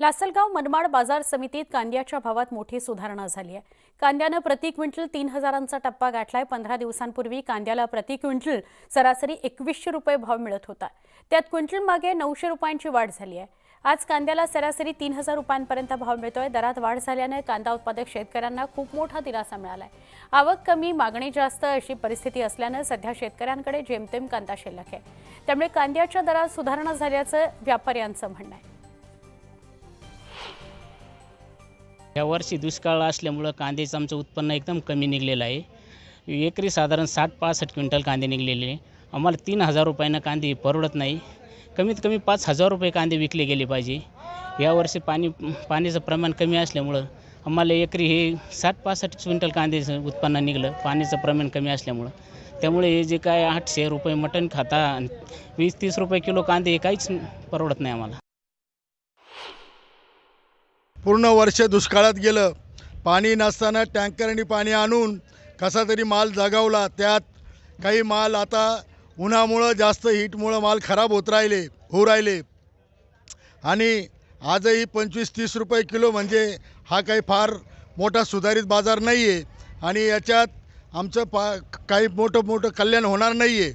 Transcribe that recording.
लासलगाव मनमाड बाजार समितीत कांद्याच्या भावात मोठी सुधारणा झाली आहे. कांद्यानं प्रति क्विंटल तीन हजारांचा टप्पा गाठलाय. पंधरा दिवसांपूर्वी कांद्याला प्रति क्विंटल सरासरी एकवीसशे रुपये भाव मिळत होता. त्यात क्विंटल मागे नऊशे रुपयांची वाढ झाली आहे. आज कांद्याला सरासरी तीन हजार रुपयांपर्यंत भाव मिळतोय. दरात वाढ झाल्यानं कांदा उत्पादक शेतकऱ्यांना खूप मोठा दिलासा मिळालाय. आवक कमी मागणी जास्त अशी परिस्थिती असल्यानं सध्या शेतकऱ्यांकडे जेमतेम कांदा शिल्लक आहे. त्यामुळे कांद्याच्या दरात सुधारणा झाल्याचं व्यापाऱ्यांचं म्हणणं आहे. या वर्षी दुष्काळ असल्यामुळं कांद्याचं आमचं उत्पन्न एकदम कमी निघलेलं आहे. एकरी साधारण साठ पासष्ट क्विंटल कांदे निघलेले आहे. आम्हाला तीन हजार रुपयानं कांदे परवडत नाही. कमीत कमी पाच हजार रुपये कांदे विकले गेले पाहिजे. यावर्षी पाणी पाण्याचं प्रमाण कमी असल्यामुळं आम्हाला एकरी हे साठ पासष्ट क्विंटल कांद्याचं उत्पन्न निघलं. पाण्याचं प्रमाण कमी असल्यामुळं. त्यामुळे हे जे काय आठशे रुपये मटण खाता आणि वीस तीस रुपये किलो कांदे हे काहीच परवडत नाही आम्हाला. पूर्ण वर्ष दुष्काळात गेलं. पाणी नसताना टँकरने पाणी आणून कसा तरी माल जगावला. त्यात काही माल आता उन्हामुळं जास्त हीटमुळं माल खराब होत राहिले होऊ राहिले. आणि आजही पंचवीस तीस रुपये किलो म्हणजे हा काही फार मोठा सुधारित बाजार नाही आहे आणि याच्यात आमचं पा काही मोठं मोठं कल्याण होणार नाही आहे